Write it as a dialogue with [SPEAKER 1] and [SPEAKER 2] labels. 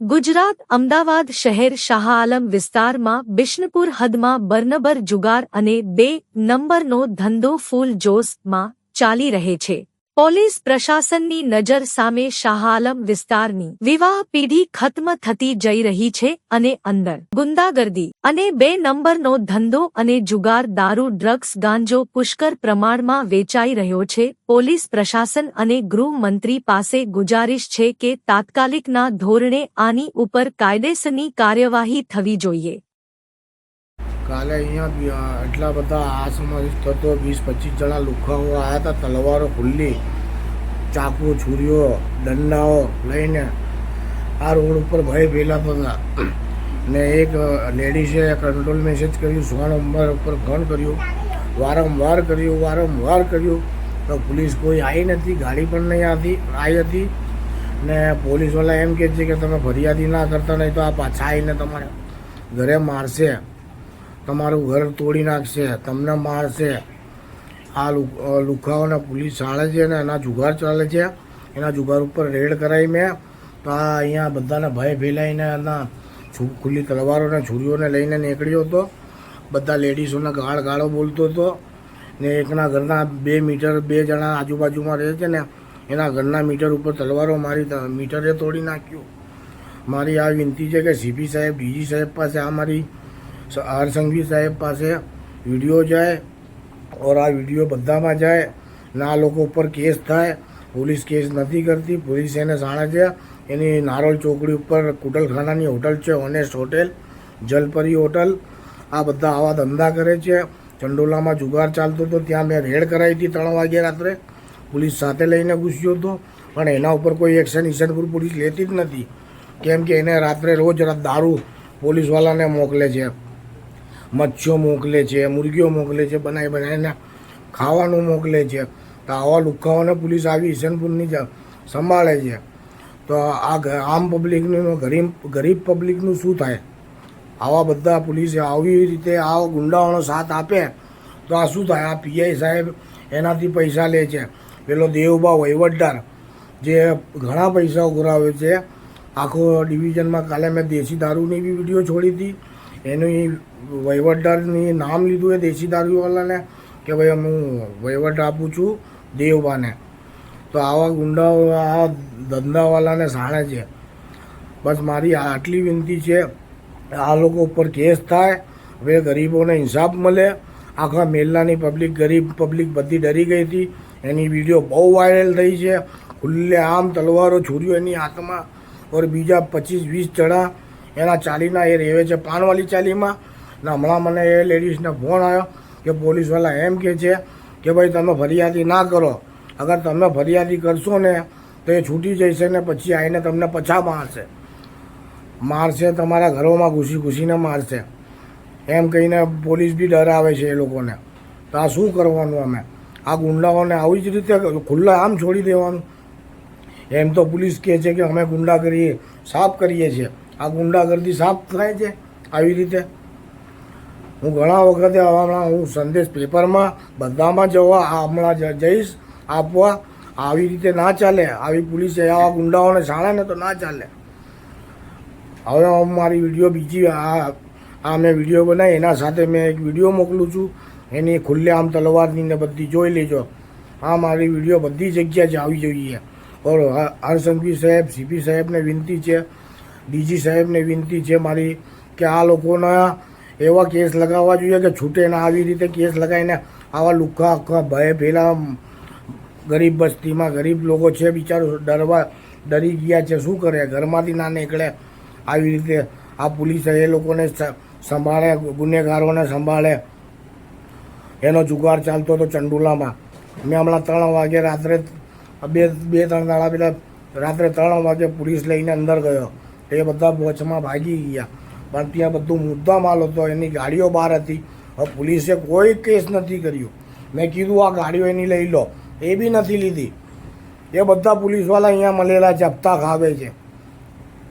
[SPEAKER 1] ગુજરાત અમદાવાદ શહેર શાહ આલમ વિસ્તારમાં બિષ્ણપુર હદમાં બર્નબર જુગાર અને બે નંબરનો ધંધો ફૂલ જોશમાં ચાલી રહે છે. પોલીસ પ્રશાસનની નજર સામે શાહ આલમ વિસ્તારની વિવાહ પેઢી ખત્મ થતી જઈ રહી છે અને અંદર ગુંદાગર્દી અને બે નંબરનો ધંધો અને જુગાર દારૂ, ડ્રગ્સ, ગાંજો પુષ્કર પ્રમાણમાં વેચાઈ રહ્યો છે. પોલીસ પ્રશાસન અને ગૃહમંત્રી પાસે ગુજારિશ છે કે તાત્કાલિકના ધોરણે આની ઉપર કાયદેસરની કાર્યવાહી થવી જોઈએ.
[SPEAKER 2] કાલે અહીંયા એટલા બધા આ સમાવેશ થતો વીસ, પચીસ જણા લુખાઓ આવ્યા હતા, તલવારો ખુલ્લી, ચાકુ, છુરીઓ, દંડાઓ લઈને આ રોડ ઉપર ભય ફેલાતો હતા ને એક લેડીઝે કંટ્રોલ મેસેજ કર્યું સો નંબર ઉપર ફોન કર્યું, વારંવાર કર્યું વારંવાર કર્યું. તો પોલીસ કોઈ આવી નથી, ગાડી પણ નહીં આવતી આવી હતી. ને પોલીસવાળા એમ કહે છે કે તમે ફરિયાદી ના કરતા નહીં તો આ પાછા આવીને તમારે ઘરે મારશે. તમારું ઘર તોડી નાખશે, તમને મારશે. આ લુખાઓને પોલીસ ચાલે છે ને એના જુગાર ચાલે છે. એના જુગાર ઉપર રેડ કરાવી મેં. તો આ અહીંયા બધાને ભય ફેલાઈને એના ખુલ્લી તલવારોને, છુરીઓને લઈને નીકળ્યો હતો. બધા લેડીઝોને ગાળ ગાળો બોલતો હતો. ને એકના ઘરના બે મીટર, બે જણા આજુબાજુમાં રહે છે ને, એના ઘરના મીટર ઉપર તલવારો મારી મીટરે તોડી નાખ્યું. મારી આ વિનંતી છે કે સીપી સાહેબ, ડીજી સાહેબ પાસે આ મારી આર સંઘવી સાહેબ પાસે વીડિયો જાય ઓર આ વીડિયો બધામાં જાય. ને લોકો ઉપર કેસ થાય. પોલીસ કેસ નથી કરતી. પોલીસ એને જાણે છે. એની નારોલ ચોકડી ઉપર કુટલખાનાની હોટલ છે ઓનેસ્ટ હોટેલ જલપરી હોટલ. આ બધા આવા ધંધા કરે છે. ચંડોલામાં જુગાર ચાલતો હતો. ત્યાં મેં રેડ કરાવી હતી ત્રણ વાગે રાત્રે. પોલીસ સાથે લઈને ઘૂસ્યો હતો. પણ એના ઉપર કોઈ એક્શન ઈશનપુર પોલીસ લેતી જ નથી. કેમ કે એને રાત્રે રોજ રાત દારૂ પોલીસવાળાને મોકલે છે. મચ્છીઓ મોકલે છે, મુરગીઓ મોકલે છે બનાવી બનાવીને ખાવાનું મોકલે છે. તો આવા લુખાઓને પોલીસ આવી ઈશનપુરની સંભાળે છે. તો આ આમ પબ્લિકનું ગરીબ ગરીબ પબ્લિકનું શું થાય? આવા બધા પોલીસે આવી રીતે આ ગુંડાઓનો સાથ આપે, તો આ શું થાય? આ પીઆઈ સાહેબ એનાથી પૈસા લે છે. પેલો દેવબા વહીવટદાર, જે ઘણા પૈસા ઉઘરાવે છે. આખો ડિવિઝનમાં કાલે મેં દેશી દારૂની બી વીડિયો છોડી હતી. એનું વહીવટદારની નામ લીધું એ દેશી દારૂવાળાને કે ભાઈ હું વહીવટ આપું છું દેવબાને. તો આવા ગુંડાઓ આ ધંધાવાળાને સાણે છે. બસ મારી આટલી વિનંતી છે, આ લોકો ઉપર કેસ થાય, હવે ગરીબોને ઇન્સાફ મળે. આખા મેલ્લાની પબ્લિક, ગરીબ પબ્લિક બધી ડરી ગઈ હતી. એની વીડિયો બહુ વાયરલ થઈ છે. ખુલ્લે આમ તલવારો છોડ્યો એની હાથમાં ઓર બીજા પચીસ વીસ જણા એના ચાલીના એ રહેવે છે પાનવાલી ચાલીમાં. ને હમણાં મને એ લેડીઝને ફોન આવ્યો કે પોલીસવાળા એમ કહે છે કે ભાઈ તમે ફરિયાદી ના કરો. અગર તમે ફરિયાદી કરશો ને તો એ છૂટી જશે ને પછી આવીને તમને પછા મારશે. મારશે તમારા ઘરોમાં ઘૂસી ઘૂસીને મારશે. એમ કહીને પોલીસ બી ડરાવે છે એ લોકોને. તો આ શું કરવાનું અમે? આ ગુંડાઓને આવી જ રીતે ખુલ્લા આમ છોડી દેવાનું? એમ તો પોલીસ કહે છે કે અમે ગુંડા કરીએ, સાફ કરીએ છીએ. આ ગુંડાગર્દી સાફ થાય છે આવી રીતે. હું ઘણા વખતે હમણાં હું સંદેશ પેપરમાં બધામાં જવા હમણાં જઈશ, આપવા. આવી રીતે ના ચાલે. આવી પોલીસે આવા ગુંડાઓને શાળાને તો ના ચાલે. હવે હું મારી વીડિયો બીજી આ આ મેં વીડિયો બનાવી, એના સાથે મેં એક વીડિયો મોકલું છું. એની ખુલ્લે આમ તલવારની ને બધી જોઈ લેજો. આ મારી વીડિયો બધી જગ્યાએ જ આવી જોઈએ. ઓર હરસંઘવી સાહેબ, સીપી સાહેબને વિનંતી છે. ડીજી સાહેબને વિનંતી છે મારી કે આ લોકોના એવા કેસ લગાવવા જોઈએ કે છૂટે ના આવી રીતે કેસ લગાવીને આવા લુખા આખા ભય પેલા ગરીબ બસ્તીમાં ગરીબ લોકો છે, બિચારો ડરવા ડરી ગયા છે. શું કરે? ઘરમાંથી ના નીકળે. આવી રીતે આ પોલીસે એ લોકોને સંભાળે, ગુનેગારોને સંભાળે. એનો જુગાર ચાલતો હતો ચંડુલામાં. મેં હમણાં ત્રણ વાગે રાત્રે બે બે, ત્રણ દાડા પહેલાં રાત્રે ત્રણ વાગે પોલીસ લઈને અંદર ગયો. એ બધા બોચમાં ભાગી ગયા. પણ ત્યાં બધું મુદ્દા માલ હતો, એની ગાડીઓ બહાર હતી. હવે પોલીસે કોઈ કેસ નથી કર્યો. મેં કીધું, આ ગાડીઓ એની લઈ લો. એ બી નથી લીધી. એ બધા પોલીસવાળા અહીંયા મળેલા છે ખાવે છે.